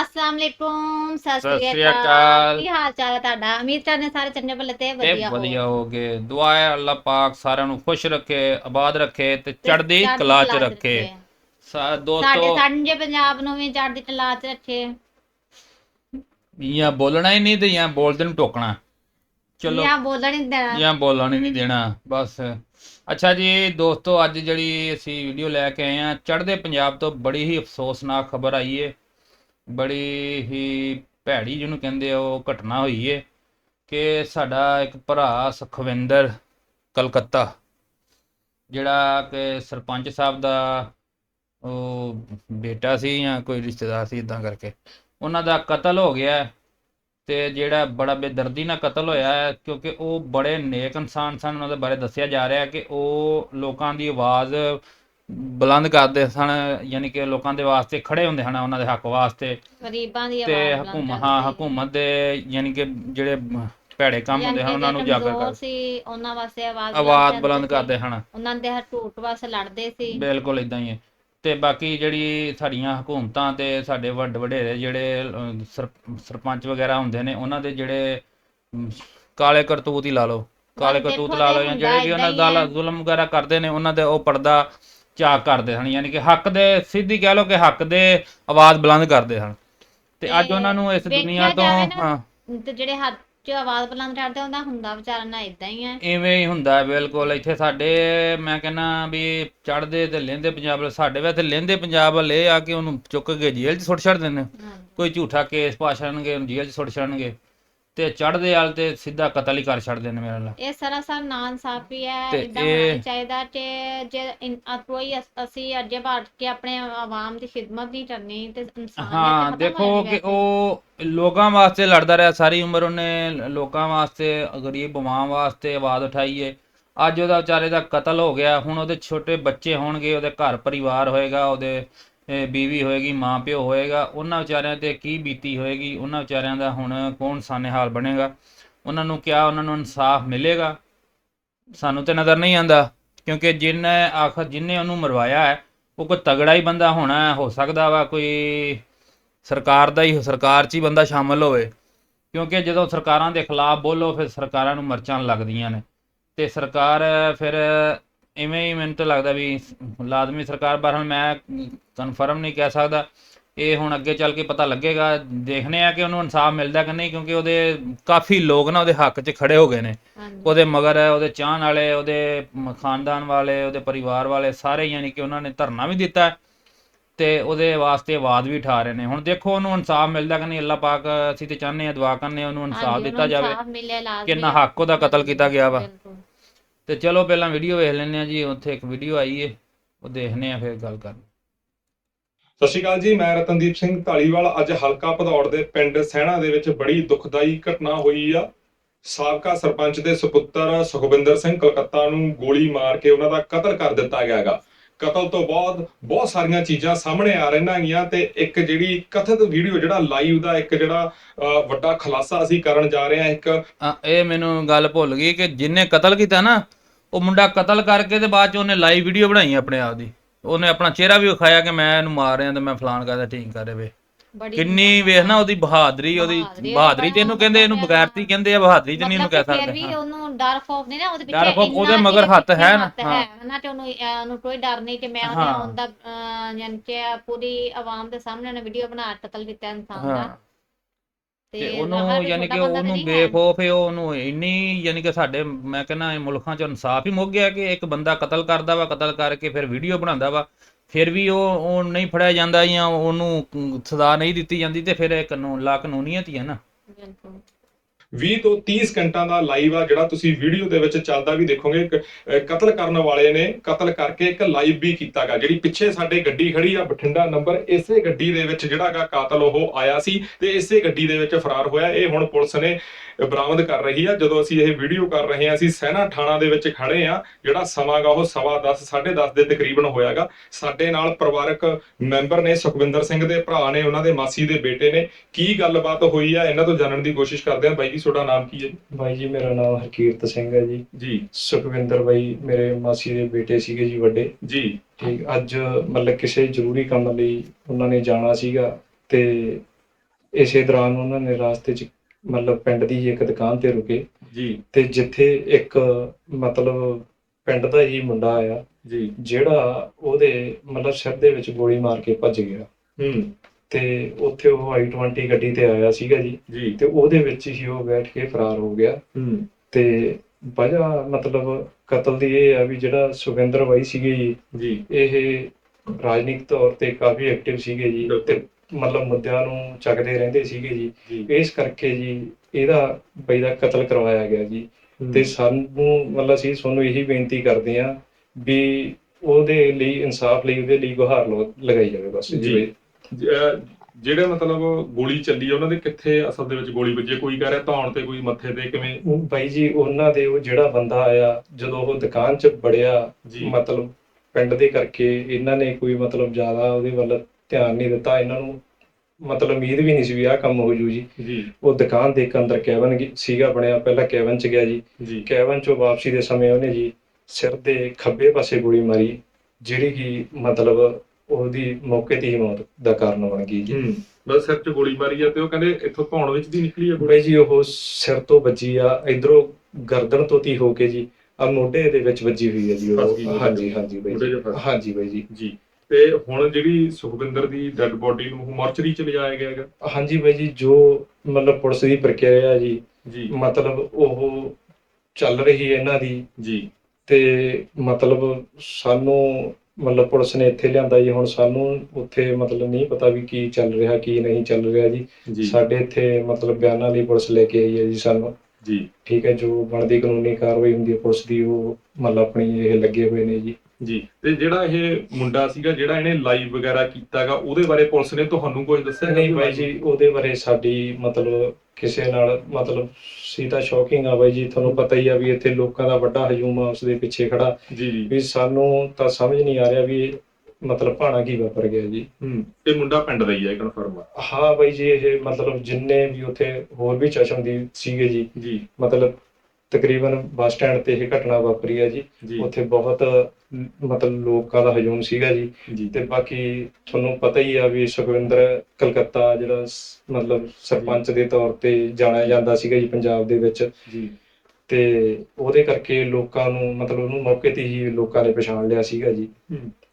ਅਸਲਾਮ ਅਲੈਕੁਮ ਸਤਿ ਸ਼੍ਰੀ ਅਕਾਲ। ਕੀ ਹਾਲ ਚਾਲ ਹੈ ਤੁਹਾਡਾ? ਉਮੀਦ ਕਰਦੇ ਸਾਰੇ ਚੰਗੇ ਭਲੇ ਤੇ ਵਧੀਆ ਵਧੀਆ ਹੋ ਹੋਗੇ ਦੁਆ ਹੈ ਅੱਲਾਹ ਪਾਕ ਸਾਰਿਆਂ ਨੂੰ ਖੁਸ਼ ਰੱਖੇ ਆਬਾਦ ਰੱਖੇ ਤੇ ਚੜ੍ਹਦੀ ਕਲਾ ਚ ਰੱਖੇ। ਸਾ ਸਾਡੇ ਪੰਜਾਬ ਨੂੰ ਵੀ ਚੜ੍ਹਦੀ ਕਲਾ ਚ ਰੱਖੇ। ਜਾਂ ਬੋਲਣਾ ਹੀ ਨਹੀਂ ਤੇ ਜਾਂ ਬੋਲਦੇ ਨੂੰ ਟੋਕਣਾ। ਚਲੋ। ਜਾਂ ਬੋਲਣ ਹੀ ਦੇਣਾ। ਜਾਂ ਬੋਲਣ ਹੀ ਨਹੀਂ ਦੇਣਾ। ਬਸ। ਅੱਛਾ ਜੀ ਦੋਸਤੋ ਅੱਜ ਜਿਹੜੀ ਅਸੀਂ ਵੀਡੀਓ ਲੈ ਕੇ ਆਏ ਆ ਚੜ੍ਹਦੇ ਪੰਜਾਬ ਤੋਂ ਬੜੀ ਹੀ ਅਫਸੋਸਨਾਕ ਖਬਰ ਆਈ ਏ। ਬੜੀ ਹੀ ਭੈੜੀ ਜਿਹਨੂੰ ਕਹਿੰਦੇ ਆ, ਉਹ ਘਟਨਾ ਹੋਈ ਏ ਕਿ ਸਾਡਾ ਇੱਕ ਭਰਾ ਸੁਖਵਿੰਦਰ ਕਲਕੱਤਾ, ਜਿਹੜਾ ਕਿ ਸਰਪੰਚ ਸਾਹਿਬ ਦਾ ਉਹ ਬੇਟਾ ਸੀ ਜਾਂ ਕੋਈ ਰਿਸ਼ਤੇਦਾਰ ਸੀ ਇਦਾਂ ਕਰਕੇ, ਉਹਨਾਂ ਦਾ ਕਤਲ ਹੋ ਗਿਆ ਤੇ ਜਿਹੜਾ ਬੜਾ ਬੇਦਰਦੀ ਨਾਲ ਕਤਲ ਹੋਇਆ ਹੈ, ਕਿਉਂਕਿ ਉਹ ਬੜੇ ਨੇਕ ਇਨਸਾਨ ਸਨ, ਉਹਨਾਂ ਦੇ ਬਾਰੇ ਦੱਸਿਆ ਜਾ ਰਿਹਾ ਕਿ ਉਹ ਲੋਕਾਂ ਦੀ ਆਵਾਜ਼ ਬੁਲੰਦ ਕਰਦੇ ਸਨ ਯਾਨੀ ਕਿ ਲੋਕਾਂ ਦੇ ਵਾਸਤੇ ਖੜੇ ਹੁੰਦੇ ਹਨ ਉਹਨਾਂ ਦੇ ਹੱਕ ਵਾਸਤੇ ਗਰੀਬਾਂ ਦੀ ਤੇ ਆਵਾਜ਼ ਹਾਂ। ਹਕੂਮਤ ਦੇ ਯਾਨੀ ਕਿ ਜਿਹੜੇ ਭੈੜੇ ਕੰਮ ਹੁੰਦੇ ਹਨ ਉਹਨਾਂ ਨੂੰ ਉਜਾਗਰ ਕਰ ਸੀ ਉਹਨਾਂ ਵਾਸਤੇ ਆਵਾਜ਼ ਆਵਾਜ਼ ਬੁਲੰਦ। ਕਰਦੇ ਹਨ ਉਹਨਾਂ ਦੇ ਹਟੂਟ ਵਾਸਤੇ ਲੜਦੇ ਸੀ ਬਿਲਕੁਲ ਇਦਾਂ ਹੀ ਹੈ ਤੇ ਬਾਕੀ ਜਿਹੜੀ ਸਾਡੀਆਂ ਹਕੂਮਤਾਂ ਤੇ ਸਾਡੇ ਵੱਡ ਵਡੇਰੇ ਜਿਹੜੇ ਸਰਪੰਚ ਵਗੈਰਾ ਹੁੰਦੇ ਨੇ ਉਹਨਾਂ ਦੇ ਜਿਹੜੇ ਕਾਲੇ ਕਰਤੂਤ ਹੀ ਲਾ ਲਓ ਕਾਲੇ ਕਰਤੂਤ ਲਾ ਲਓ ਜਾਂ ਜਿਹੜੇ ਵੀ ਉਹਨਾਂ ਦਾ। ਜ਼ੁਲਮ ਵਗੈਰਾ ਕਰਦੇ ਨੇ ਉਹਨਾਂ ਦੇ ਉਹ ਪਰਦਾ ਚਾਕ ਕਰਦੇ ਹਨ ਯਾਨੀ ਕਿ ਹੱਕ ਦੇ ਸਿੱਧੀ ਕਹਿ ਲਓ ਕਿ ਹੱਕ ਦੇ ਆਵਾਜ਼ ਬੁਲੰਦ ਕਰਦੇ ਹਨ ਤੇ ਅੱਜ ਉਹਨਾਂ ਨੂੰ ਇਸ ਵੇਖਿਆ ਦੁਨੀਆ ਤੋਂ ਜਾਵੇ ਨਾ, ਹਾਂ। ਤੇ ਜਿਹੜੇ ਹੱਥ 'ਚ ਆਵਾਜ਼ ਬੁਲੰਦ ਕਰਦੇ ਹੁੰਦਾ ਹੁੰਦਾ ਵਿਚਾਰਾ ਨਾ ਇਦਾਂ ਹੀ ਹੈ ਇਵੇਂ ਹੀ ਹੁੰਦਾ ਹੈ ਬਿਲਕੁਲ। ਇੱਥੇ ਸਾਡੇ ਮੈਂ ਕਹਿੰਨਾ ਵੀ ਚੜਦੇ ਤੇ ਲਹਿੰਦੇ ਪੰਜਾਬ ਵਾਲੇ ਸਾਡੇ ਵੇ ਤੇ ਲਹਿੰਦੇ ਪੰਜਾਬ ਵਾਲੇ ਇਹ ਆ ਕਿ ਉਹਨੂੰ ਚੁੱਕ ਕੇ ਜੇਲ੍ਹ 'ਚ ਸੁੱਟ ਛੱਡ ਦਿੰਦੇ। ਕੋਈ ਝੂਠਾ ਕੇਸ ਪਾ ਛੱਡਣਗੇ ਉਹਨੂੰ ਜੇਲ੍ਹ 'ਚ ਸੁੱਟ ਛੱਡਣਗੇ। ਤੇ ਚੜਦੇ ਵਾਲ ਤੇ ਸਿੱਧਾ ਕਤਲ ਹੀ ਕਰ ਛੱਡਦੇ ਨੇ ਮੇਰੇ ਨਾਲ ਇਹ ਸਰਾਸਰ ਨਾ ਇਨਸਾਫੀ ਹੈ ਤੇ ਇਦਾਂ ਹੋਣਾ ਇਹ- ਚਾਹੀਦਾ ਕਿ ਜੇ ਇਨ- ਅ- ਕੋਈ ਅਸ- ਅਸੀਂ ਅੱਗੇ ਬਾੜ ਕੇ ਆਪਣੇ ਆਵਾਮ ਦੀ ਖਿਦਮਤ ਨਹੀਂ ਕਰਨੀ ਤੇ ਇਨਸਾਨੀਅਤ ਹਾਂ ਖਤਮ ਦੇਖੋ ਕਿ ਵੈਸੇ। ਉਹ ਲੋਕਾਂ ਵਾਸਤੇ ਲੜਦਾ ਰਿਹਾ ਸਾਰੀ ਉਮਰ ਉਹਨੇ ਲੋਕਾਂ ਵਾਸਤੇ ਗਰੀਬ ਆਵਾਮ ਵਾਸਤੇ ਆਵਾਜ਼ ਉਠਾਈ ਏ ਅੱਜ ਉਹਦਾ ਵਿਚਾਰੇ ਦਾ ਕਤਲ ਹੋ ਗਿਆ ਹੁਣ ਉਹਦੇ ਛੋਟੇ ਬੱਚੇ ਹੋਣਗੇ ਉਹਦੇ ਘਰ ਪਰਿਵਾਰ ਹੋਏਗਾ ਉਹਦੇ ਬੀਵੀ ਹੋਏਗੀ, ਮਾਂ ਪਿਓ ਹੋਏਗਾ, ਉਹਨਾਂ ਵਿਚਾਰਿਆਂ ਤੇ ਕੀ ਬੀਤੀ ਹੋਏਗੀ, ਉਹਨਾਂ ਵਿਚਾਰਿਆਂ ਦਾ ਹੁਣ ਕੌਣ ਸਾਨੇਹਾਲ ਬਣੇਗਾ? ਉਹਨਾਂ ਨੂੰ ਕਿਆ ਉਹਨਾਂ ਨੂੰ ਇਨਸਾਫ ਮਿਲੇਗਾ? ਸਾਨੂੰ ਤੇ ਨਜ਼ਰ ਨਹੀਂ ਆਂਦਾ ਕਿਉਂਕਿ ਜਿੰਨੇ ਆਖਰ ਜਿੰਨੇ ਉਹਨੂੰ ਮਰਵਾਇਆ ਹੈ, ਉਹ ਕੋਈ ਤਗੜਾ ਹੀ ਬੰਦਾ ਹੋਣਾ ਹੋ ਸਕਦਾ ਵਾ ਕੋਈ ਸਰਕਾਰ ਦਾ ਹੀ, ਸਰਕਾਰ 'ਚ ਹੀ ਬੰਦਾ ਸ਼ਾਮਲ ਹੋਵੇ। ਕਿਉਂਕਿ ਜਦੋਂ ਸਰਕਾਰਾਂ ਦੇ ਖਿਲਾਫ ਬੋਲੋ, ਫਿਰ ਸਰਕਾਰਾਂ ਨੂੰ ਮਰਚਾਂ ਲੱਗਦੀਆਂ ਨੇ। ਤੇ ਸਰਕਾਰ ਫਿਰ ਇਵੇਂ ਹੀ ਮੈਨੂੰ ਤਾਂ ਲੱਗਦਾ ਵੀ ਲਾਜ਼ਮੀ ਸਰਕਾਰ ਬਹਰਹਾਲ ਮੈਂ ਕਨਫਰਮ ਨਹੀਂ ਕਹਿ ਸਕਦਾ। ਇਹ ਹੁਣ ਅੱਗੇ ਚੱਲ ਕੇ ਪਤਾ ਲੱਗੇਗਾ ਦੇਖਨੇ ਆ ਕਿ ਉਹਨੂੰ ਇਨਸਾਫ ਮਿਲਦਾ ਕਿ ਨਹੀਂ ਕਿਉਂਕਿ ਉਹਦੇ ਕਾਫੀ ਲੋਕ ਨਾ ਉਹਦੇ ਹੱਕ 'ਚ ਖੜੇ ਹੋ ਗਏ ਨੇ। ਉਹਦੇ ਮਗਰ ਹੈ ਉਹਦੇ ਚਾਹਣ ਵਾਲੇ ਉਹਦੇ ਖਾਨਦਾਨ ਵਾਲੇ ਉਹਦੇ ਪਰਿਵਾਰ ਵਾਲੇ ਸਾਰੇ ਯਾਨੀ ਕਿ ਉਹਨਾਂ ਨੇ ਧਰਨਾ ਵੀ ਦਿੱਤਾ ਤੇ ਉਹਦੇ ਵਾਸਤੇ ਆਵਾਜ਼ ਵੀ ਉਠਾ ਰਹੇ ਨੇ। ਹੁਣ ਦੇਖੋ ਉਹਨੂੰ ਇਨਸਾਫ ਮਿਲਦਾ ਕਿ ਨਹੀਂ ਅੱਲਾਹ ਪਾਕ ਅਸੀਂ ਤੇ ਚਾਹੁੰਦੇ ਹਾਂ ਦੁਆ ਕਰਨੇ ਉਹਨੂੰ ਇਨਸਾਫ ਦਿੱਤਾ ਜਾਵੇ। ਕਿੰਨਾ ਹੱਕ ਉਹਦਾ ਕਤਲ ਕੀਤਾ ਗਿਆ ਵਾ। ਤੇ ਚਲੋ ਪਹਿਲਾਂ ਵੀਡੀਓ ਵੇਖ ਲੈਂਦੇ ਆ ਜੀ ਉੱਥੇ ਇੱਕ ਵੀਡੀਓ ਆਈ ਏ ਉਹ ਦੇਖਨੇ ਆ ਫਿਰ ਗੱਲ ਕਰਦੇ ਸਤਿ ਸ਼੍ਰੀ ਅਕਾਲ ਜੀ ਮੈਂ ਰਤਨਦੀਪ ਸਿੰਘ ਢਾਲੀਵਾਲ। ਅੱਜ ਹਲਕਾ ਭਦੌੜ ਦੇ ਪਿੰਡ ਸਹਿਣਾ ਦੇ ਵਿੱਚ ਬੜੀ ਦੁਖਦਾਈ ਘਟਨਾ ਹੋਈ ਆ। ਸਾਬਕਾ ਸਰਪੰਚ ਦੇ ਸੁਪੁੱਤਰ ਸੁਖਵਿੰਦਰ ਸਿੰਘ ਕਲਕੱਤਾ ਨੂੰ ਗੋਲੀ ਮਾਰ ਕੇ ਉਹਨਾਂ ਦਾ ਕਤਲ ਕਰ ਦਿੱਤਾ ਗਿਆ ਹੈਗਾ। ਕਤਲ ਤੋਂ ਬਾਅਦ ਬਹੁਤ ਸਾਰੀਆਂ ਚੀਜ਼ਾਂ ਸਾਹਮਣੇ ਆ ਰਹੀਆਂ ਗੀਆਂ ਤੇ ਇੱਕ ਜਿਹੜੀ ਕਥਿਤ ਵੀਡੀਓ ਜਿਹੜਾ ਲਾਈਵ ਦਾ ਇੱਕ ਜਿਹੜਾ ਵੱਡਾ ਖੁਲਾਸਾ ਅਸੀਂ ਕਰਨ ਜਾ ਰਹੇ ਹਾਂ ਇੱਕ ਇਹ ਮੈਨੂੰ ਗੱਲ ਭੁੱਲ ਗਈ ਕਿ ਜਿੰਨੇ ਕਤਲ ਕੀਤਾ ਨਾ ਉਹ ਮੁੰਡਾ ਕਤਲ ਕਰਕੇ ਤੇ ਬਾਅਦ ਚ ਉਹਨੇ ਲਾਈਵ ਵੀਡੀਓ ਬਣਾਈ ਆਪਣੇ ਆਪ ਦੀ ਉਹਨੇ ਆਪਣਾ ਚਿਹਰਾ ਵੀ ਵਿਖਾਇਆ ਕਿ ਮੈਂ ਇਹਨੂੰ ਮਾਰ ਰਿਹਾ ਤੇ ਮੈਂ ਫਲਾਨ ਕਰਦਾ ਠੀਕ ਕਰ ਰਿਹਾ ਕਿੰਨੀ ਵੇਖ ਨਾ ਉਹਦੀ ਬਹਾਦਰੀ ਉਹਦੀ ਬਹਾਦਰੀ, ਤੇ ਇਹਨੂੰ ਕਹਿੰਦੇ ਇਹਨੂੰ ਬਗੈਰਤੀ ਕਹਿੰਦੇ ਆ ਬਹਾਦਰੀ ਤੇ ਨਹੀਂ ਇਹਨੂੰ ਕਹਿ ਕਿ ਫਿਰ ਸਕਦੇ ਵੀ। ਉਹਨੂੰ ਡਰ ਖੌਫ ਨਹੀਂ ਨਾ ਉਹਦੇ ਪਿੱਛੇ ਡਰ ਖੌਫ ਉਹਦੇ ਮਗਰ ਹੱਥ ਹੈ ਨਾ, ਹਾਂ। ਨਾ ਤੇ ਉਹਨੂੰ ਉਹਨੂੰ ਕੋਈ ਡਰ ਨਹੀਂ ਕਿ ਮੈਂ ਉਹਦੇ ਹਾਂ। ਆਉਣ ਦਾ ਅਹ, ਯਾਨੀ ਕਿ ਪੂਰੀ ਆਵਾਮ ਦੇ ਸਾਹਮਣੇ ਉਹਨੇ ਵੀਡੀਓ ਬਣਾ ਕਤਲ ਕੀਤਾ ਇਨਸਾਨ ਦਾ ਤੇ ਉਹਨੂੰ ਯਾਨੀ ਕਿ ਉਹਨੂੰ। ਬੇਖੌਫ ਹੈ ਉਹਨੂੰ ਇੰਨੀ ਯਾਨੀ ਕਿ ਸਾਡੇ ਮੈਂ ਕਹਿੰਦਾ ਇਹ ਮੁਲਕਾਂ 'ਚ ਇਨਸਾਫ ਹੀ ਮੁੱਕ ਗਿਆ ਕਿ ਇੱਕ ਬੰਦਾ ਕਤਲ ਕਰਦਾ ਵਾ ਕਤਲ ਕਰਕੇ ਫਿਰ ਵੀਡੀਓ ਬਣਾਉਂਦਾ ਵਾ ਫਿਰ ਵੀ ਉਹ ਉਹ ਨਹੀਂ ਫੜਿਆ ਜਾਂਦਾ ਜਾਂ ਉਹਨੂੰ ਸਜ਼ਾ ਨਹੀਂ ਦਿੱਤੀ ਜਾਂਦੀ ਤੇ ਫਿਰ ਇਹ ਕਾਨੂੰਨ ਲਾ ਕਾਨੂੰਨੀਅਤ ਹੀ ਹੈ ਨਾ ਬਿਲਕੁਲ 20 ਤੋਂ 30 ਸਕਿੰਟਾਂ ਦਾ ਲਾਈਵ ਆ ਜਿਹੜਾ ਤੁਸੀਂ ਵੀਡੀਓ ਦੇ ਵਿੱਚ ਚੱਲਦਾ ਵੀ ਦੇਖੋਗੇ ਕਤਲ ਕਰਨ ਵਾਲੇ ਨੇ ਕਤਲ ਕਰਕੇ ਇੱਕ ਲਾਈਵ ਵੀ ਕੀਤਾਗਾ ਜਿਹੜੀ ਪਿੱਛੇ ਸਾਡੇ ਗੱਡੀ ਖੜੀ ਆ, ਬਠਿੰਡਾ ਨੰਬਰ ਇਸੇ ਗੱਡੀ ਦੇ ਵਿੱਚ ਜਿਹੜਾਗਾ ਕਾਤਲ ਉਹ ਆਇਆ ਸੀ ਤੇ ਇਸੇ ਗੱਡੀ ਦੇ ਵਿੱਚ ਫਰਾਰ ਹੋਇਆ। ਇਹ ਹੁਣ ਪੁਲਿਸ ਨੇ ਬਰਾਮਦ ਕਰ ਰਹੀ ਆ। ਜਦੋਂ ਅਸੀਂ ਇਹ ਵੀਡੀਓ ਕਰ ਰਹੇ ਆ, ਅਸੀਂ ਸੈਨਾ ਥਾਣਾ ਦੇ ਵਿੱਚ ਖੜੇ ਆ, ਜਿਹੜਾ ਸਮਾਂਗਾ ਉਹ ਸਵਾ 10 10:30 ਦੇ ਤਕਰੀਬਨ ਹੋਇਆਗਾ ਸਾਡੇ ਨਾਲ ਪਰਿਵਾਰਕ ਮੈਂਬਰ ਨੇ, ਸੁਖਵਿੰਦਰ ਸਿੰਘ ਦੇ ਭਰਾ ਨੇ, ਉਹਨਾਂ ਦੇ ਮਾਸੀ ਦੇ ਬੇਟੇ ਨੇ। ਕੀ ਗੱਲਬਾਤ ਹੋਈ ਆ, ਇਹਨਾਂ ਤੋਂ ਜਾਣਨ ਦੀ ਕੋਸ਼ਿਸ਼ ਕਰਦੇ ਆ। ਬਾਈ ਜੀ ਤੁਹਾਡਾ ਨਾਮ ਕੀ ਹੈ ਬਾਈ ਜੀ ਮੇਰਾ ਨਾਮ ਹਰਕੀਰਤ ਸਿੰਘ ਹੈ ਜੀ। ਜੀ। ਸੁਖਵਿੰਦਰ ਬਾਈ ਮੇਰੇ ਮਾਸੀ ਦੇ ਬੇਟੇ ਸੀਗੇ ਜੀ ਵੱਡੇ। ਜੀ। ਠੀਕ ਅੱਜ ਮਤਲਬ ਕਿਸੇ ਜ਼ਰੂਰੀ ਕੰਮ ਲਈ ਉਹਨਾਂ ਨੇ ਜਾਣਾ ਸੀਗਾ ਤੇ ਇਸੇ ਦੌਰਾਨ ਉਹਨਾਂ ਨੇ ਰਾਸਤੇ 'ਚ ਮਤਲਬ ਪਿੰਡ ਦੀ ਇੱਕ ਦੁਕਾਨ ਤੇ ਰੁਕੇ। ਜੀ। ਤੇ ਜਿੱਥੇ ਇੱਕ ਮਤਲਬ ਪਿੰਡ ਦਾ ਹੀ ਮੁੰਡਾ ਆਇਆ। ਜੀ। ਜਿਹੜਾ ਉਹਦੇ ਮਤਲਬ ਸਿਰ ਦੇ ਵਿੱਚ ਗੋਲੀ ਮਾਰ ਕੇ ਭੱਜ ਗਿਆ। ਹੂੰ। ਤੇ ਉੱਥੇ ਉਹ i20 ਗੱਡੀ ਤੇ ਆਇਆ ਸੀਗਾ ਜੀ। ਤੇ ਉਹਦੇ ਵਿੱਚ ਹੀ ਉਹ ਬੈਠ ਕੇ ਫਰਾਰ ਹੋ ਗਿਆ। ਤੇ ਵਜ੍ਹਾ ਮਤਲਬ ਕਤਲ ਦੀ ਇਹ ਆ ਵੀ ਜਿਹੜਾ ਸੁਖਿੰਦਰ ਬਾਈ ਸੀਗੇ ਜੀ ਇਹ ਰਾਜਨੀਤਿਕ ਤੌਰ ਤੇ ਕਾਫੀ ਐਕਟਿਵ ਸੀਗੇ ਜੀ। ਤੇ ਮਤਲਬ ਮੁੱਦਿਆਂ ਨੂੰ ਚੱਕਦੇ ਰਹਿੰਦੇ ਸੀਗੇ ਜੀ। ਇਸ ਕਰਕੇ ਜੀ ਇਹਦਾ ਬਈ ਦਾ ਕਤਲ ਕਰਵਾਇਆ ਗਿਆ ਜੀ। ਤੇ ਸਾਨੂੰ ਮਤਲਬ ਅਸੀਂ ਤੁਹਾਨੂੰ ਇਹੀ ਬੇਨਤੀ ਕਰਦੇ ਹਾਂ ਵੀ ਉਹਦੇ ਲਈ ਇਨਸਾਫ ਲਈ ਉਹਦੇ ਲਈ ਗੁਹਾਰ ਲਗਾਈ ਜਾਵੇ ਬਸ। ਜੀ। ਜਿਹੜੇ ਮਤਲਬ ਗੋਲੀ ਚੱਲੀ ਉਹਨਾਂ ਦੇ ਕਿੱਥੇ ਅਸਲ ਦੇ ਵਿੱਚ ਗੋਲੀ ਵੱਜੀ? ਕੋਈ ਕਹਿ ਰਿਹਾ ਧੌਣ ਤੇ ਕੋਈ ਮੱਥੇ ਤੇ ਕਿਵੇਂ? ਬਾਈ ਜੀ ਉਹਨਾਂ ਦੇ ਉਹ ਜਿਹੜਾ ਬੰਦਾ ਆਇਆ ਜਦੋਂ ਉਹ ਦੁਕਾਨ 'ਚ ਵੜਿਆ ਜੀ। ਮਤਲਬ ਪਿੰਡ ਦੇ ਕਰਕੇ ਇਹਨਾਂ ਨੇ ਕੋਈ ਮਤਲਬ ਜ਼ਿਆਦਾ ਉਹਦੇ ਵੱਲ ਧਿਆਨ ਨਹੀਂ ਦਿੱਤਾ ਇਹਨਾਂ ਨੂੰ ਮਤਲਬ ਉਮੀਦ ਵੀ ਨਹੀਂ ਸੀ ਵੀ ਆਹ ਕੰਮ ਹੋ ਜੂ ਜੀ। ਉਹ ਦੁਕਾਨ ਦੇ ਅੰਦਰ ਕੈਬਨ ਗੀ- ਸੀਗਾ ਬਣਿਆ ਪਹਿਲਾਂ ਕੈਬਨ 'ਚ ਗਿਆ ਜੀ। ਜੀ। ਕੈਬਨ 'ਚੋਂ ਵਾਪਸੀ ਦੇ ਸਮੇਂ ਉਹਨੇ ਜੀ ਸਿਰ ਦੇ ਖੱਬੇ ਪਾਸੇ ਗੋਲੀ ਮਾਰੀ ਜਿਹੜੀ ਕਿ ਮਤਲਬ ਉਹਦੀ ਮੌਕੇ ਤੇ ਹੀ ਮੌਤ ਦਾ ਕਾਰਨ ਬਣ ਗਈ ਜੀ। ਹੂੰ ਬਸ ਸਿਰ 'ਚ ਗੋਲੀ ਮਾਰੀ ਆ ਤੇ ਉਹ ਕਹਿੰਦੇ ਇੱਥੋਂ ਧੌਣ ਵਿੱਚ ਦੀ ਨਿਕਲੀ ਆ ਗੋਲੀ। ਬਾਈ ਜੀ ਉਹ ਸਿਰ ਤੋਂ ਵੱਜੀ ਆ ਇਧਰੋਂ ਗਰਦਨ ਤੋਂ ਤੀ ਹੋ ਕੇ ਜੀ ਆ ਮੋਢੇ ਦੇ ਵਿੱਚ ਵੱਜੀ ਹੋਈ ਹੈ ਜੀ ਫਸ ਗਈ ਉਹ ਹਾਂਜੀ। ਹਾਂਜੀ ਬਾਈ ਮੋਢੇ ਜੀ। 'ਚ ਫਸ। ਗਈ। ਹਾਂਜੀ ਬਾਈ ਜੀ। ਜੀ ਤੇ ਹੁਣ ਜਿਹੜੀ ਸੁਖਵਿੰਦਰ ਦੀ ਡੈੱਡ ਬੋਡੀ ਨੂੰ ਮੋਰਚਰੀ 'ਚ ਲਿਜਾਇਆ ਗਿਆ ਹੈਗਾ। ਹਾਂਜੀ ਬਾਈ ਜੀ ਜੋ ਮਤਲਬ ਪੁਲਿਸ ਦੀ ਪ੍ਰਕਿਰਿਆ ਜੀ ਜੀ। ਮਤਲਬ ਉਹ ਚੱਲ ਰਹੀ ਹੈ ਇਹਨਾਂ ਦੀ। ਜੀ। ਤੇ ਮਤਲਬ ਸਾਨੂੰ ਮਤਲਬ ਪੁਲਿਸ ਨੇ ਇੱਥੇ ਲਿਆਂਦਾ ਜੀ ਹੁਣ ਸਾਨੂੰ ਉੱਥੇ ਮਤਲਬ ਨਹੀਂ ਪਤਾ ਵੀ ਕੀ ਚੱਲ ਰਿਹਾ ਕੀ ਨਹੀਂ ਚੱਲ ਰਿਹਾ ਜੀ। ਜੀ। ਸਾਡੇ ਇੱਥੇ ਮਤਲਬ ਬਿਆਨਾਂ ਲਈ ਪੁਲਿਸ ਲੈ ਕੇ ਆਈ ਹੈ ਜੀ ਸਾਨੂੰ। ਜੀ। ਠੀਕ ਹੈ ਜੋ ਬਣਦੀ ਕਾਨੂੰਨੀ ਕਾਰਵਾਈ ਹੁੰਦੀ ਹੈ ਪੁਲਿਸ ਦੀ ਉਹ ਮਤਲਬ ਆਪਣੀ ਇਹ ਲੱਗੇ ਹੋਏ ਨੇ ਜੀ। ਜੀ। ਤੇ ਜਿਹੜਾ ਇਹ ਮੁੰਡਾ ਸੀਗਾ ਜਿਹੜਾ ਇਹਨੇ ਲਾਈਵ ਵਗੈਰਾ ਕੀਤਾਗਾ ਉਹਦੇ ਬਾਰੇ ਪੁਲਿਸ ਨੇ ਤੁਹਾਨੂੰ ਕੁਝ ਦੱਸਿਆ? ਨਹੀਂ ਬਾਈ ਜੀ ਉਹਦੇ ਬਾਰੇ ਸਾਡੀ ਮਤਲਬ ਕਿਸੇ ਨਾਲ ਮਤਲਬ ਸੀਤਾ ਸ਼ੌਕਿੰਗ ਆ ਬਾਈ ਜੀ। ਤੁਹਾਨੂੰ ਪਤਾ ਹੀ ਆ ਵੀ ਇੱਥੇ ਲੋਕਾਂ ਦਾ ਵੱਡਾ ਹਜੂਮ ਆ ਉਸ ਦੇ ਪਿੱਛੇ ਖੜਾ। ਜੀ ਜੀ। ਵੀ ਸਾਨੂੰ ਤਾਂ ਸਮਝ ਨਹੀਂ ਆ ਰਿਹਾ ਵੀ ਮਤਲਬ ਭਾਣਾ ਕੀ ਵਾਪਰ ਗਿਆ ਜੀ। ਹੂੰ ਇਹ ਮੁੰਡਾ ਪਿੰਡ ਦਾ ਹੀ ਹੈ ਕਨਫਰਮ ਹਾਂ ਬਾਈ ਜੀ ਇਹ ਮਤਲਬ ਜਿੰਨੇ ਵੀ ਉੱਥੇ ਹੋਰ ਵੀ ਚਸ਼ਮਦੀਦ ਸੀਗੇ ਜੀ। ਜੀ। ਮਤਲਬ ਤਕਰੀਬਨ ਬੱਸ ਸਟੈਂਡ ਤੇ ਇਹ ਘਟਨਾ ਵਾਪਰੀ ਹੈ ਜੀ। ਉੱਥੇ ਬਹੁਤ ਮਤਲਬ ਲੋਕਾਂ ਦਾ ਹਜੂਮ ਸੀਗਾ ਜੀ। ਤੇ ਬਾਕੀ ਤੁਹਾਨੂੰ ਪਤਾ ਹੀ ਆ ਵੀ ਸੁਖਵਿੰਦਰ ਕਲਕੱਤਾ ਜਿਹੜਾ ਮਤਲਬ ਸਰਪੰਚ ਦੇ ਤੌਰ ਤੇ ਜਾਣਿਆ ਜਾਂਦਾ ਸੀਗਾ ਜੀ ਪੰਜਾਬ ਦੇ ਵਿੱਚ। ਜੀ। ਤੇ ਉਹਦੇ ਕਰਕੇ ਲੋਕਾਂ ਨੂੰ ਮਤਲਬ ਉਹਨੂੰ ਮੌਕੇ ਤੇ ਹੀ ਲੋਕਾਂ ਨੇ ਪਛਾਣ ਲਿਆ ਸੀਗਾ ਜੀ।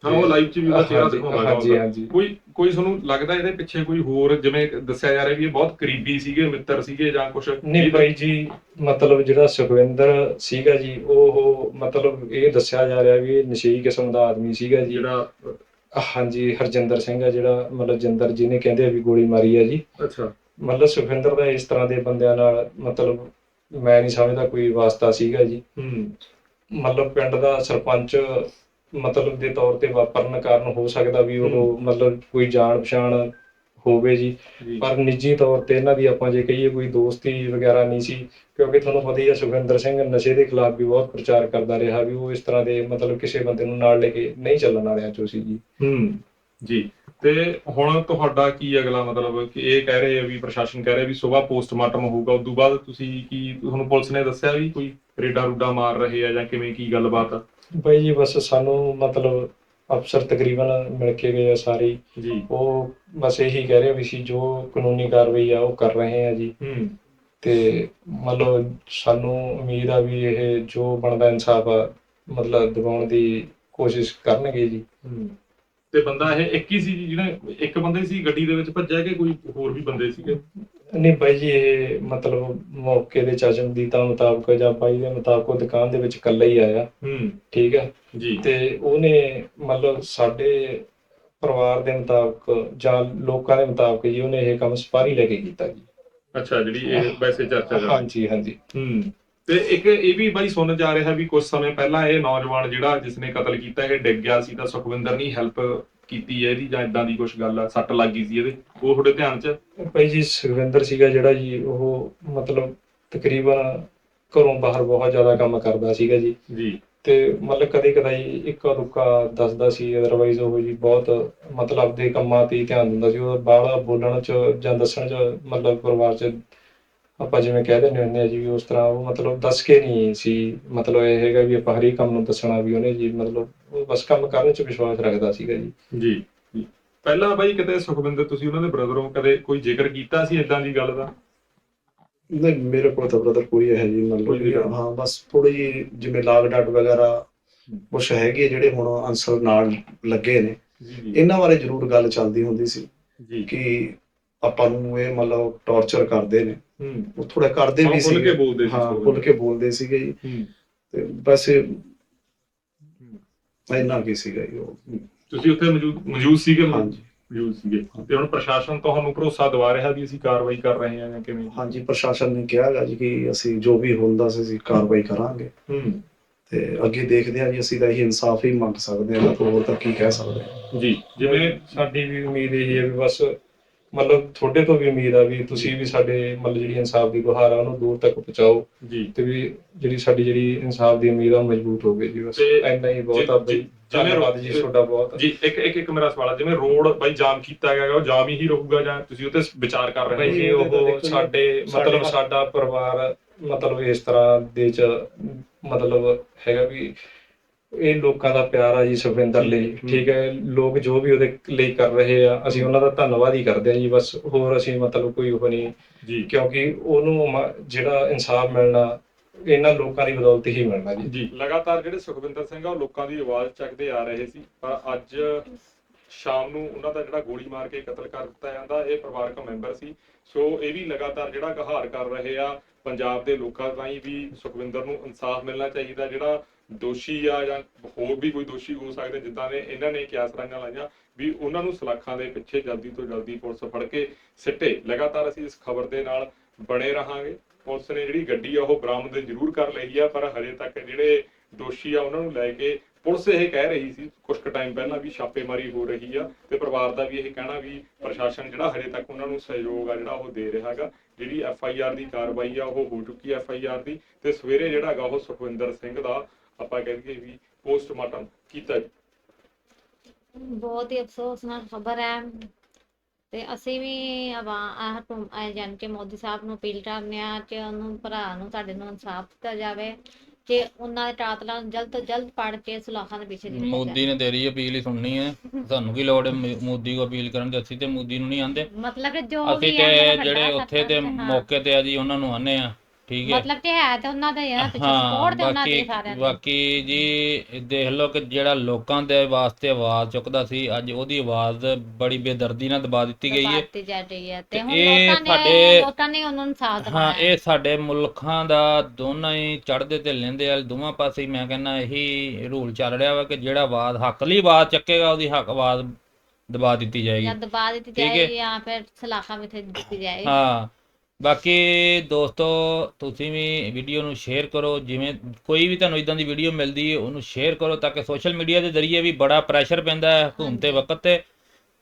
ਹਾਂ। ਉਹ ਲਾਈਵ 'ਚ ਵੀ ਉਹਦਾ ਚਿਹਰਾ ਦਿਖਾਉਂਦਾ ਹਾਂਜੀ। ਹਾਂਜੀ। ਕੋਈ ਕੋਈ ਤੁਹਾਨੂੰ ਲੱਗਦਾ ਇਹਦੇ ਪਿੱਛੇ ਕੋਈ ਹੋਰ ਜਿਵੇਂ ਦੱਸਿਆ ਜਾ ਰਿਹਾ ਵੀ ਇਹ ਬਹੁਤ ਕਰੀਬੀ ਸੀਗੇ ਮਿੱਤਰ ਸੀਗੇ ਜਾਂ ਕੁਝ ਨਹੀਂ ਭਾਈ ਜੀ ਮਤਲਬ ਜਿਹੜਾ ਸੁਖਵਿੰਦਰ ਸੀਗਾ ਜੀ ਉਹ ਮਤਲਬ ਇਹ ਦੱਸਿਆ ਜਾ ਰਿਹਾ ਵੀ ਇਹ ਨਸ਼ਈ ਕਿਸਮ ਦਾ ਆਦਮੀ ਸੀਗਾ ਜੀ। ਜਿਹੜਾ ਹਾਂਜੀ ਹਰਜਿੰਦਰ ਸਿੰਘ ਆ ਜਿਹੜਾ ਮਤਲਬ ਜਿੰਦਰ ਜੀ ਨੇ ਕਹਿੰਦੇ ਆ ਵੀ ਗੋਲੀ ਮਾਰੀ ਹੈ ਜੀ। ਅੱਛਾ। ਮਤਲਬ ਸੁਖਵਿੰਦਰ ਦਾ ਇਸ ਤਰ੍ਹਾਂ ਦੇ ਬੰਦਿਆਂ ਨਾਲ ਮਤਲਬ ਮੈਂ ਨਹੀਂ ਸਮਝਦਾ ਕੋਈ ਵਾਸਤਾ ਸੀਗਾ ਜੀ। ਹੂੰ। ਮਤਲਬ ਪਿੰਡ ਦਾ ਸਰਪੰਚ ਮਤਲਬ ਦੇ ਤੌਰ ਤੇ ਵਾਪਰਨ ਕਾਰਨ ਹੋ ਸਕਦਾ ਵੀ ਉਹ। ਮਤਲਬ ਕੋਈ ਜਾਣ ਪਛਾਣ ਹੋਵੇ ਜੀ। ਪਰ ਨਿੱਜੀ ਤੌਰ ਤੇ ਇਹਨਾਂ ਦੀ ਆਪਾਂ ਜੇ ਕਹੀਏ ਕੋਈ ਦੋਸਤੀ ਵਗੈਰਾ ਨਹੀਂ ਸੀ ਕਿਉਂਕਿ ਤੁਹਾਨੂੰ ਪਤਾ ਹੀ ਹੈ ਸੁਖਵਿੰਦਰ ਸਿੰਘ ਨਸ਼ੇ ਦੇ ਖਿਲਾਫ ਵੀ ਬਹੁਤ ਪ੍ਰਚਾਰ ਕਰਦਾ ਰਿਹਾ ਵੀ ਉਹ ਇਸ ਤਰ੍ਹਾਂ ਦੇ ਮਤਲਬ ਕਿਸੇ ਬੰਦੇ ਨੂੰ ਨਾਲ ਲੈ ਕੇ ਨਹੀਂ ਚੱਲਣ ਵਾਲਿਆਂ ਚੋਂ ਸੀ ਜੀ। ਹੂੰ। ਜੀ। ਤੇ ਹੁਣ ਤੁਹਾਡਾ ਕੀ ਅਗਲਾ ਮਤਲਬ ਕਿ ਇਹ ਕਹਿ ਰਹੇ ਆ ਵੀ ਪ੍ਰਸ਼ਾਸਨ ਕਹਿ ਰਿਹਾ ਵੀ ਸਵੇਰ ਪੋਸਟਮਾਰਟਮ ਹੋਊਗਾ ਉਦੋਂ ਬਾਅਦ ਤੁਸੀਂ ਕੀ ਤੁਹਾਨੂੰ ਪੁਲਿਸ ਨੇ ਦੱਸਿਆ ਵੀ ਕੋਈ ਰੇਡਾ ਰੂਡਾ ਮਾਰ ਰਹੇ ਆ ਜਾਂ ਕਿਵੇਂ ਕੀ ਗੱਲਬਾਤ? ਆ ਬਾਈ ਜੀ ਬਸ ਸਾਨੂੰ ਮਤਲਬ ਅਫਸਰ ਤਕਰੀਬਨ ਮਿਲ ਕੇ ਗਏ ਆ ਸਾਰੇ। ਜੀ। ਉਹ ਬਸ ਇਹੀ ਕਹਿ ਰਹੇ ਵੀ ਸੀ ਜੋ ਕਾਨੂੰਨੀ ਕਾਰਵਾਈ ਆ ਉਹ ਕਰ ਰਹੇ ਆ ਜੀ। ਹੂੰ। ਤੇ ਮਤਲਬ ਸਾਨੂੰ ਉਮੀਦ ਆ ਵੀ ਇਹ ਜੋ ਬਣਦਾ ਇਨਸਾਫ ਆ ਮਤਲਬ ਦਿਵਾਉਣ ਦੀ ਕੋਸ਼ਿਸ਼ ਕਰਨਗੇ ਜੀ। ਹੂੰ। ਤੇ ਬੰਦਾ ਇਹ ਇੱਕ ਹੀ ਸੀ ਜੀ ਜਿਹੜਾ ਇੱਕ ਬੰਦੇ ਸੀ ਗੱਡੀ ਦੇ ਵਿੱਚ ਭੱਜਿਆ ਕਿ ਕੋਈ ਹੋਰ ਵੀ ਬੰਦੇ ਸੀਗੇ? ਨਹੀਂ ਬਾਈ ਜੀ ਇਹ ਮਤਲਬ ਮੌਕੇ ਦੇ ਚਸ਼ਮਦੀਦਾਂ ਮੁਤਾਬਕ ਜਾਂ ਬਾਈ ਦੇ ਮੁਤਾਬਕ ਉਹ ਦੁਕਾਨ ਦੇ ਵਿੱਚ ਇਕੱਲਾ ਹੀ ਆਇਆ। ਹੂੰ। ਠੀਕ ਹੈ ਜੀ। ਤੇ ਉਹਨੇ ਮਤਲਬ ਸਾਡੇ ਪਰਿਵਾਰ ਦੇ ਮੁਤਾਬਕ ਜਾਂ ਲੋਕਾਂ ਦੇ ਮੁਤਾਬਕ ਜੀ ਉਹਨੇ ਇਹ ਕੰਮ ਸਪਾਰੀ ਲੈ ਕੇ ਕੀਤਾ ਜੀ। ਅੱਛਾ ਜਿਹੜੀ ਇਹ ਵੈਸੇ ਚਰਚਾ ਚੱਲ ਹਾਂਜੀ ਹਾਂਜੀ। ਹੂੰ। ਤੇ ਇੱਕ ਇਹ ਵੀ ਬਾਈ ਸੁਣਨ ਜਾ ਰਿਹਾ ਵੀ ਕੁਝ ਸਮੇਂ ਪਹਿਲਾਂ ਇਹ ਨੌਜਵਾਨ ਜਿਹੜਾ ਜਿਸ ਨੇ ਕਤਲ ਕੀਤਾ ਇਹ ਡਿੱਗ ਗਿਆ ਸੀ ਤਾਂ ਸੁਖਵਿੰਦਰ ਨੇ ਹੈਲਪ ਕੀਤੀ ਹੈ ਇਹਦੀ ਜਾਂ ਇਦਾਂ ਦੀ ਕੁਝ ਗੱਲ ਆ ਸੱਟ ਲੱਗ ਗਈ ਸੀ ਇਹਦੇ। ਉਹ ਤੁਹਾਡੇ ਧਿਆਨ 'ਚ? ਭਾਈ ਜੀ ਸੁਖਵਿੰਦਰ ਸੀਗਾ ਜਿਹੜਾ ਜੀ ਉਹ ਮਤਲਬ ਤਕਰੀਬਨ ਘਰੋਂ ਬਾਹਰ ਬਹੁਤ ਜ਼ਿਆਦਾ ਕੰਮ ਕਰਦਾ ਸੀਗਾ ਜੀ। ਜੀ। ਤੇ ਮਤਲਬ ਕਦੇ ਕਦਾਈ ਇੱਕਾ ਦੁੱਕਾ ਦੱਸਦਾ ਸੀ ਅਦਰਵਾਈਜ਼ ਉਹ ਜੀ ਬਹੁਤ ਮਤਲਬ ਆਪਦੇ ਕੰਮਾਂ ਤੇ ਧਿਆਨ ਦਿੰਦਾ ਸੀ। ਉਹ ਬਾਹਲਾ ਬੋਲਣ ਚ ਜਾਂ ਦੱਸਣ ਚ ਮਤਲਬ ਪਰਿਵਾਰ ਚ ਆਪਾਂ ਜਿਵੇਂ ਕਹਿ ਦਿੰਦੇ ਹੁੰਦੇ ਆ ਜੀ ਵੀ ਉਸ ਤਰ੍ਹਾਂ ਉਹ ਮਤਲਬ ਦੱਸ ਕੇ ਨਹੀਂ ਸੀ। ਮਤਲਬ ਇਹ ਹੈਗਾ ਵੀ ਆਪਾਂ ਹਰੀ ਕੰਮ ਨੂੰ ਦੱਸਣਾ ਵੀ ਉਹਨੇ ਜੀ ਮਤਲਬ ਉਹ ਬਸ ਕੰਮ ਕਰਨ ਚ ਵਿਸ਼ਵਾਸ ਰੱਖਦਾ ਸੀਗਾ ਜੀ। ਜੀ ਜੀ। ਪਹਿਲਾਂ ਬਾਈ ਕਿਤੇ ਸੁਖਵਿੰਦਰ ਤੁਸੀਂ ਉਹਨਾਂ ਦੇ ਬ੍ਰਦਰੋਂ ਕਦੇ ਕੋਈ ਜ਼ਿਕਰ ਕੀਤਾ ਸੀ ਇਦਾਂ ਦੀ ਗੱਲ ਦਾ? ਨਹੀਂ ਮੇਰੇ ਕੋਲ ਤਾਂ ਬ੍ਰਦਰ ਕੋਈ ਹੈ ਜੀ ਕੋਈ ਮਤਲਬ ਵੀ ਗੱਲ। ਹਾਂ ਬਸ ਥੋੜੀ ਜਿਵੇਂ ਲਾਗ ਡਾਟ ਵਗੈਰਾ ਕੁਛ ਹੈਗੇ ਜਿਹੜੇ ਹੁਣ ਅਨਸਰ ਨਾਲ ਲੱਗੇ ਨੇ। ਜੀ। ਇਹਨਾਂ ਬਾਰੇ ਜ਼ਰੂਰ ਗੱਲ ਚੱਲਦੀ ਹੁੰਦੀ ਸੀ ਜੀ। ਕਿ ਆਪਾਂ ਨੂੰ ਇਹ ਮਤਲਬ ਟੌਰਚਰ ਕਰਦੇ ਨੇ। ਹੂੰ। ਉਹ ਥੋੜਾ ਕਰਦੇ ਵੀ ਖੁੱਲ ਕੇ ਸੀ ਬੋਲਦੇ ਸੀ ਹਾਂ। ਖੁੱਲ ਕੇ ਬੋਲਦੇ ਸੀਗੇ ਜੀ। ਹੂੰ। ਤੇ ਵੈਸੇ ਇੰਨਾ ਕੀ ਸੀਗਾ ਜੀ ਉਹ। ਤੁਸੀਂ ਉੱਥੇ ਮੌਜੂਦ ਮੌਜੂਦ ਸੀਗੇ ਹਾਂਜੀ। ਮੌਜੂਦ ਸੀਗੇ। ਤੇ ਹੁਣ ਪ੍ਰਸ਼ਾਸਨ ਤੁਹਾਨੂੰ ਭਰੋਸਾ ਦਿਵਾ ਰਿਹਾ ਵੀ ਅਸੀਂ ਕਾਰਵਾਈ ਕਰ ਰਹੇ ਹਾਂ ਜਾਂ ਕਿਵੇਂ? ਹਾਂਜੀ ਪ੍ਰਸ਼ਾਸਨ ਨੇ ਕਿਹਾ ਗਾ ਜੀ ਕਿ ਅਸੀਂ ਜੋ ਵੀ ਹੁੰਦਾ ਸੀ ਅਸੀਂ ਕਾਰਵਾਈ ਕਰਾਂਗੇ। ਹੂੰ। ਤੇ ਅੱਗੇ ਦੇਖਦੇ ਹਾਂ ਜੀ ਅਸੀਂ ਤਾਂ ਇਹ ਇਨਸਾਫ ਹੀ ਮੰਗ ਸਕਦੇ ਹਾਂ ਹੋਰ ਤਾਂ ਕੀ ਕਹਿ ਸਕਦੇ। ਹਾਂ ਜੀ ਜਿਵੇਂ ਸਾਡੀ ਵੀ ਉਮੀਦ ਇਹ ਹੈ ਵੀ ਬਸ ਮਤਲਬ ਤੁਹਾਡੇ ਤੋਂ ਵੀ ਉਮੀਦ ਆ ਵੀ ਤੁਸੀਂ ਵੀ ਸਾਡੇ ਮਤਲਬ ਜਿਹੜੀ ਇਨਸਾਫ ਦੀ ਗੁਹਾਰ ਆ ਉਹਨੂੰ ਦੂਰ ਤੱਕ ਪਹੁੰਚਾਓ ਜੀ। ਤੇ ਵੀ ਜਿਹੜੀ ਸਾਡੀ ਜਿਹੜੀ ਇਨਸਾਫ ਦੀ ਉਮੀਦ ਆ ਉਹ ਮਜ਼ਬੂਤ ਹੋਵੇ ਜੀ ਬਸ। ਤੇ ਇੰਨਾ ਹੀ ਬਹੁਤ ਆ ਬਈ। ਧੰਨਵਾਦ ਜੀ ਤੁਹਾਡਾ ਬਹੁਤ ਜੀ ਇੱਕ ਇੱਕ ਇੱਕ ਮੇਰਾ ਸਵਾਲ ਹੈ ਜਿਵੇਂ ਰੋਡ ਬਾਈ ਜਾਮ ਕੀਤਾ ਗਿਆ ਉਹ ਜਾਮ ਹੀ ਰਹੂਗਾ ਜਾਂ ਤੁਸੀਂ ਉੱਤੇ ਵਿਚਾਰ ਕਰ ਰਹੇ ਹੋ? ਜੀ ਉਹ ਸਾਡੇ ਮਤਲਬ ਸਾਡਾ ਪਰਿਵਾਰ ਮਤਲਬ ਇਸ ਤਰ੍ਹਾਂ ਦੇ ਚ ਮਤਲਬ ਹੈਗਾ ਵੀ ਇਹ ਲੋਕਾਂ ਦਾ ਪਿਆਰ ਆ ਜੀ ਸੁਖਵਿੰਦਰ ਲਈ। ਠੀਕ ਹੈ ਲੋਕ ਜੋ ਵੀ ਉਹਦੇ ਲਈ ਕਰ ਰਹੇ ਆ ਅਸੀਂ ਉਹਨਾਂ ਦਾ ਧੰਨਵਾਦ ਹੀ ਕਰਦੇ ਆ ਜੀ ਬਸ ਹੋਰ ਅਸੀਂ ਮਤਲਬ ਕੋਈ ਉਹ ਨਹੀਂ ਜੀ। ਕਿਉਂਕਿ ਉਹਨੂੰ ਮ- ਜਿਹੜਾ ਇਨਸਾਫ ਮਿਲਣਾ ਇਹਨਾਂ ਲੋਕਾਂ ਦੀ ਬਦੌਲਤ ਹੀ ਮਿਲਣਾ ਜੀ। ਜੀ। ਲਗਾਤਾਰ ਜਿਹੜੇ ਸੁਖਵਿੰਦਰ ਸਿੰਘ ਆ ਉਹ ਲੋਕਾਂ ਦੀ ਆਵਾਜ਼ ਚੱਕਦੇ ਆ ਰਹੇ ਸੀ ਪਰ ਅੱਜ ਸ਼ਾਮ ਨੂੰ ਉਹਨਾਂ ਦਾ ਜਿਹੜਾ ਗੋਲੀ ਮਾਰ ਕੇ ਕਤਲ ਕਰ ਦਿੱਤਾ ਜਾਂਦਾ ਇਹ ਪਰਿਵਾਰਕ ਮੈਂਬਰ ਸੀ। ਸੋ ਇਹ ਵੀ ਲਗਾਤਾਰ ਜਿਹੜਾ ਗਹਾਰ ਕਰ ਰਹੇ ਆ ਪੰਜਾਬ ਦੇ ਲੋਕਾਂ ਤਾਈਂ ਵੀ ਸੁਖਵਿੰਦਰ ਨੂੰ ਇਨਸਾਫ ਮਿਲਣਾ ਚਾਹੀਦਾ ਜਿਹੜਾ ਦੋਸ਼ੀ ਆ ਜਾਂ ਹੋਰ ਵੀ ਕੋਈ ਦੋਸ਼ੀ ਹੋ ਸਕਦੇ, ਜਿੱਦਾਂ ਨੇ ਇਹਨਾਂ ਨੇ ਕਿਆਸਰਾਂਆਂ ਲਾਈਆਂ ਵੀ ਉਹਨਾਂ ਨੂੰ ਸਲਾਖਾਂ ਦੇ ਪਿੱਛੇ ਜਲਦੀ ਤੋਂ ਜਲਦੀ ਪੁਲਿਸ ਫੜ ਕੇ ਸਿੱਟੇ। ਲਗਾਤਾਰ ਅਸੀਂ ਇਸ ਖਬਰ ਦੇ ਨਾਲ ਬਣੇ ਰਹਾਂਗੇ। ਪੁਲਿਸ ਨੇ ਜਿਹੜੀ ਗੱਡੀ ਆ, ਉਹ ਬਰਾਮਦ ਜ਼ਰੂਰ ਕਰ ਲਈ ਆ, ਪਰ ਹਜੇ ਤੱਕ ਜਿਹੜੇ ਦੋਸ਼ੀ ਆ, ਉਹਨਾਂ ਨੂੰ ਲੈ ਕੇ ਪੁਲਿਸ ਇਹ ਕਹਿ ਰਹੀ ਸੀ ਕੁਝ ਕੁ ਟਾਈਮ ਪਹਿਲਾਂ ਵੀ ਛਾਪੇਮਾਰੀ ਹੋ ਰਹੀ ਆ ਤੇ ਪਰਿਵਾਰ ਦਾ ਵੀ ਇਹ ਕਹਿਣਾ ਵੀ ਪ੍ਰਸ਼ਾਸਨ ਜਿਹੜਾ ਹਜੇ ਤੱਕ ਉਹਨਾਂ ਨੂੰ ਸਹਿਯੋਗ ਆ ਜਿਹੜਾ ਉਹ ਦੇ ਰਿਹਾ ਹੈਗਾ। ਜਿਹੜੀ ਐਫ ਆਈ ਆਰ ਦੀ ਕਾਰਵਾਈ ਆ, ਉਹ ਹੋ ਚੁੱਕੀ ਐਫ ਆਈ ਆਰ ਦੀ ਤੇ ਸਵੇਰੇ ਜਿਹੜਾ ਹੈਗਾ ਉਹ ਸੁਖਵਿੰਦਰ ਸਿੰਘ ਦਾ ਆਪਾਂ ਕਹਿ ਦਈਏ ਵੀ ਪੋਸਟਮਾਰਟਮ ਕੀਤਾ ਜੀ। ਬਹੁਤ ਹੀ ਅਫਸੋਸਨਾਕ ਖਬਰ ਹੈ। ਤੇ ਅਸੀਂ ਵੀ ਆਵਾ ਆਹ ਜਾਣ ਕੇ ਮੋਦੀ ਸਾਹਿਬ ਨੂੰ ਅਪੀਲ ਕਰਨੇ ਆ ਕਿ ਉਹਨੂੰ ਭਰਾ ਨੂੰ ਸਾਡੇ ਨੂੰ ਇਨਸਾਫ ਦਿੱਤਾ ਜਾਵੇ। ਕਿ ਉਹਨਾਂ ਦੇ ਕਾਤਲਾਂ ਨੂੰ ਜਲਦ ਤੋਂ ਜਲਦ ਫੜ ਕੇ ਸੁਲਾਖਾਂ ਦੇ ਪਿੱਛੇ ਦਿੱਤਾ ਮੋਦੀ ਨੇ ਤੇਰੀ ਅਪੀਲ ਹੀ ਸੁਣਨੀ ਹੈ। ਸਾਨੂੰ ਕੀ ਲੋੜ ਹੈ ਮੋਦੀ ਨੂੰ ਅਪੀਲ ਕਰਨ ਦੀ? ਅਸੀਂ ਤੇ ਮੋਦੀ ਨੂੰ ਨਹੀਂ ਆਂਦੇ। ਮਤਲਬ ਕਿ ਜੋ ਅਸੀਂ ਵੀ ਤੇ ਜਿਹੜੇ ਉੱਥੇ ਤੇ। ਮੌਕੇ ਤੇ ਆ ਜੀ ਉਹਨਾਂ ਨੂੰ ਆਨੇ ਆ ਠੀਕ ਹੈ। ਮਤਲਬ ਕਿ ਹੈ ਤੇ ਉਹਨਾਂ ਦਾ ਹੀ ਆ ਨਾ ਪਿੱਛੇ ਸਪੋਰਟ ਤੇ ਉਹਨਾਂ ਦੀ ਸਾਰਿਆਂ ਦੀ। ਬਾਕੀ ਜੀ ਦੇਖ ਲਓ ਕਿ ਜਿਹੜਾ ਲੋਕਾਂ ਦੇ ਵਾਸਤੇ ਆਵਾਜ਼ ਚੁੱਕਦਾ ਸੀ ਅੱਜ ਉਹਦੀ ਆਵਾਜ਼ ਬੜੀ ਬੇਦਰਦੀ ਨਾਲ ਦਬਾ ਦਿੱਤੀ ਗਈ ਹੈ। ਦਬਾਤੀ ਜਾ ਰਹੀ ਹੈ ਤੇ ਤੇ ਹੁਣ ਇਹ ਲੋਕਾਂ ਨੇ ਸਾਡੇ- ਲੋਕਾਂ ਨੇ ਉਹਨਾਂ ਨੂੰ ਸਾਥ ਹਾਂ ਦਿਵਾਇਆ। ਇਹ ਸਾਡੇ ਮੁਲਕਾਂ ਦਾ ਦੋਨਾਂ ਹੀ ਚੜ੍ਹਦੇ ਤੇ ਲੈਂਦੇ ਵਾਲੇ ਦੋਵਾਂ ਪਾਸੇ ਹੀ ਮੈਂ ਕਹਿੰਦਾ ਇਹੀ ਰੂਲ ਚੱਲ ਰਿਹਾ ਵਾ ਕਿ ਜਿਹੜਾ ਆਵਾਜ਼ ਹੱਕ ਲਈ ਆਵਾਜ਼ ਚੱਕੇਗਾ ਉਹਦੀ ਹੱਕ ਆਵਾਜ਼ ਦਬਾ ਦਿੱਤੀ ਜਾਏਗੀ। ਜਾਂ ਦਬਾ ਦਿੱਤੀ ਠੀਕ ਹੈ। ਜਾਂ ਫਿਰ ਸਲਾਖਾਂ ਵਿੱਚ ਦਿੱਤੀ ਜਾਏਗੀ। ਹਾਂ ਬਾਕੀ ਦੋਸਤੋ ਤੁਸੀਂ ਵੀ ਵੀਡੀਓ ਨੂੰ ਸ਼ੇਅਰ ਕਰੋ ਜਿਵੇਂ ਕੋਈ ਵੀ ਤੁਹਾਨੂੰ ਇਦਾਂ ਦੀ ਵੀਡੀਓ ਮਿਲਦੀ ਹੈ ਉਹਨੂੰ ਸ਼ੇਅਰ ਕਰੋ ਤਾਂ ਕਿ ਸੋਸ਼ਲ ਮੀਡੀਆ ਦੇ ਜ਼ਰੀਏ ਵੀ ਬੜਾ ਪ੍ਰੈਸ਼ਰ ਪੈਂਦਾ ਹੈ ਹਕੂਮਤ ਤੇ ਵਕਤ ਤੇ।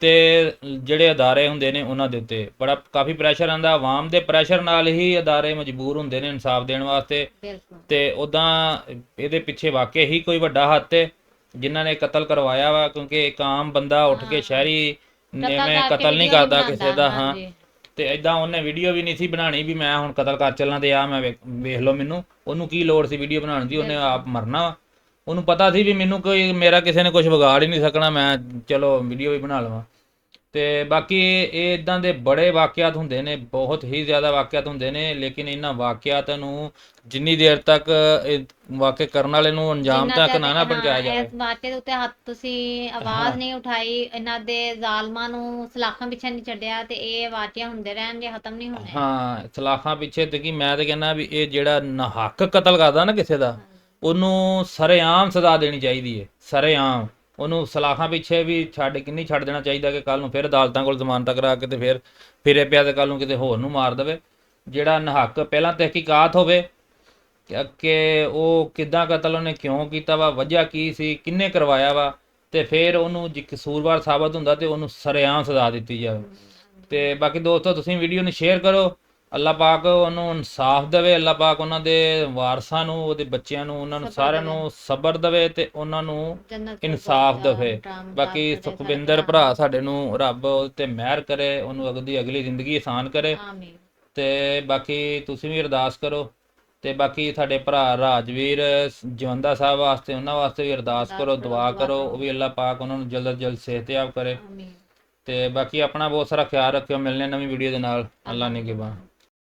ਤੇ ਜਿਹੜੇ ਅਦਾਰੇ ਹੁੰਦੇ ਨੇ ਉਹਨਾਂ ਦੇ ਉੱਤੇ ਬੜਾ ਕਾਫੀ ਪ੍ਰੈਸ਼ਰ ਆਂਦਾ ਆਵਾਮ ਦੇ ਪ੍ਰੈਸ਼ਰ ਨਾਲ ਹੀ ਅਦਾਰੇ ਮਜਬੂਰ ਹੁੰਦੇ ਨੇ ਇਨਸਾਫ ਦੇਣ ਵਾਸਤੇ। ਤੇ ਉਦਾਂ ਇਹਦੇ ਪਿੱਛੇ ਵਾਕਈ ਹੀ ਕੋਈ ਵੱਡਾ ਹੱਥ ਹੈ ਜਿਨ੍ਹਾਂ ਨੇ ਕਤਲ ਕਰਵਾਇਆ ਵਾ ਕਿਉਂਕਿ ਇੱਕ ਆਮ ਬੰਦਾ ਉੱਠ ਕੇ। ਸ਼ਹਿਰੀ ਨੇਵੇਂ ਕਰਕੇ ਕਤਲ ਨਹੀਂ ਕਰਦਾ ਕਿਸੇ ਦਾ ਹਾਂ। ਤੇ ਐਦਾਂ ਉਹਨੇ ਵੀਡੀਓ ਵੀ ਨਹੀਂ ਸੀ ਬਣਾਣੀ ਵੀ ਮੈਂ ਹੁਣ ਕਤਲ ਕਰ ਚੱਲਾਂ ਤੇ ਆ ਮੈਂ ਵੇਖ ਵੇਖ ਲਓ ਮੈਨੂੰ। ਉਹਨੂੰ ਕੀ ਲੋੜ ਸੀ ਵੀਡੀਓ ਬਣਾਉਣ ਦੀ? ਉਹਨੇ ਆਪ ਮਰਨਾ ਵਾ। ਉਹਨੂੰ ਪਤਾ ਸੀ ਵੀ ਮੈਨੂੰ ਕੋਈ, ਮੇਰਾ ਕਿਸੇ ਨੇ ਕੁਝ ਵਿਗਾੜ ਹੀ ਨਹੀਂ ਸਕਣਾ, ਮੈਂ ਚਲੋ ਵੀਡੀਓ ਵੀ ਬਣਾ ਲਵਾਂ। ਤੇ ਬਾਕੀ ਇਹ ਇਦਾਂ ਦੇ ਬੜੇ ਵਾਕਿਆਤ ਹੁੰਦੇ ਨੇ ਬਹੁਤ ਹੀ ਜ਼ਿਆਦਾ ਵਾਕਿਆਤ ਹੁੰਦੇ ਨੇ ਲੇਕਿਨ ਇਹਨਾਂ ਵਾਕਿਆਤਾਂ ਨੂੰ ਜਿੰਨੀ ਦੇਰ ਤੱਕ ਇਹ ਵਾਕਿਆ ਕਰਨ ਵਾਲੇ ਨੂੰ ਅੰਜਾਮ ਤੱਕ ਨਾ ਨਾ ਪਹੁੰਚਾਇਆ ਜਾਵੇ। ਇਸ ਵਾਕਿਏ ਦੇ ਉੱਤੇ ਹੱਥ ਤੁਸੀਂ ਆਵਾਜ਼। ਨਹੀਂ ਉਠਾਈ ਇਹਨਾਂ ਦੇ ਜ਼ਾਲਮਾਂ ਨੂੰ ਸਲਾਖਾਂ ਪਿੱਛੇ ਨਹੀਂ ਛੱਡਿਆ ਤੇ ਇਹ ਵਾਕਿਆ ਹੁੰਦੇ ਰਹਿਣਗੇ ਖਤਮ ਨਹੀਂ ਹੋਣੇ ਹਾਂ ਸਲਾਖਾਂ ਪਿੱਛੇ ਤੇ ਕੀ ਮੈਂ ਤੇ ਕਹਿੰਦਾ ਵੀ ਇਹ ਜਿਹੜਾ ਨਾਹੱਕ ਕਤਲ ਕਰਦਾ ਨਾ ਕਿਸੇ ਦਾ ਉਹਨੂੰ ਸਰੇਆਮ ਸਜ਼ਾ ਦੇਣੀ ਚਾਹੀਦੀ ਹੈ ਸਰੇਆਮ। ਉਹਨੂੰ ਸਲਾਖਾਂ ਪਿੱਛੇ ਵੀ ਛੱਡ, ਕਿੰਨੀ ਛੱਡ ਦੇਣਾ ਚਾਹੀਦਾ ਕਿ ਕੱਲ ਨੂੰ ਫਿਰ ਅਦਾਲਤਾਂ ਕੋਲ ਜ਼ਮਾਨਤ ਕਰਾ ਕੇ ਤੇ ਫਿਰ ਫਿਰੇ ਪਿਆ ਤੇ ਕੱਲ ਨੂੰ ਕਿਤੇ ਹੋਰ ਨੂੰ ਮਾਰ ਦੇਵੇ। ਜਿਹੜਾ ਨਹੱਕ ਪਹਿਲਾਂ ਤਹਿਕੀਕਾਤ ਹੋਵੇ, ਕਿ- ਉਹ ਕਿੱਦਾਂ ਕਤਲ ਉਹਨੇ ਕਿਉਂ ਕੀਤਾ ਵਾ, ਵਜ੍ਹਾ ਕੀ ਸੀ, ਕਿੰਨੇ ਕਰਵਾਇਆ ਵਾ, ਤੇ ਫਿਰ ਉਹਨੂੰ ਜੇ, ਕਸੂਰਵਾਰ ਸਾਬਤ ਹੁੰਦਾ ਤੇ ਉਹਨੂੰ ਸਰੇਆਮ ਸਜ਼ਾ ਦਿੱਤੀ ਜਾਵੇ। ਤੇ ਬਾਕੀ ਦੋਸਤੋ, ਤੁਸੀਂ ਵੀਡੀਓ ਨੂੰ ਸ਼ੇਅਰ ਕਰੋ ਅੱਲਾਹ ਪਾਕ ਉਹਨੂੰ ਇਨਸਾਫ ਦੇਵੇ ਅੱਲਾਹ ਪਾਕ ਉਹਨਾਂ ਦੇ ਵਾਰਸਾਂ ਨੂੰ ਉਹਦੇ ਬੱਚਿਆਂ ਨੂੰ ਉਹਨਾਂ ਨੂੰ ਸਾਰਿਆਂ। ਨੂੰ ਸਬਰ ਦੇਵੇ ਤੇ ਉਹਨਾਂ ਨੂੰ ਇਨਸਾਫ ਦੇਵੇ। ਬਾਕੀ ਸੁਖਵਿੰਦਰ ਭਰਾ ਸਾਡੇ ਨੂੰ ਰੱਬ ਤੇ ਮਿਹਰ ਕਰੇ ਉਹਨੂੰ ਅਗਲੀ ਅਗਲੀ ਜ਼ਿੰਦਗੀ ਆਸਾਨ ਕਰੇ। ਆਮੀਨ। ਤੇ ਬਾਕੀ ਤੁਸੀਂ ਵੀ ਅਰਦਾਸ ਕਰੋ ਤੇ ਬਾਕੀ ਸਾਡੇ ਭਰਾ ਰਾਜਵੀਰ ਜਵੰਦਾ ਸਾਹਿਬ ਵਾਸਤੇ ਉਹਨਾਂ ਵਾਸਤੇ ਵੀ ਅਰਦਾਸ ਕਰੋ ਦੁਆ ਕਰੋ। ਉਹ ਵੀ ਅੱਲਾਹ ਪਾਕ ਉਹਨਾਂ ਨੂੰ ਜਲਦ ਜਲਦ ਸਿਹਤਯਾਬ ਕਰੇ। ਆਮੀਨ। ਤੇ ਬਾਕੀ ਆਪਣਾ ਬਹੁਤ ਸਾਰਾ ਖਿਆਲ ਰੱਖਿਓ ਮਿਲਨੇ ਨਵੀਂ ਵੀਡੀਓ ਦੇ ਨਾਲ। ਅੱਲਾ ਨੇ ਕੇ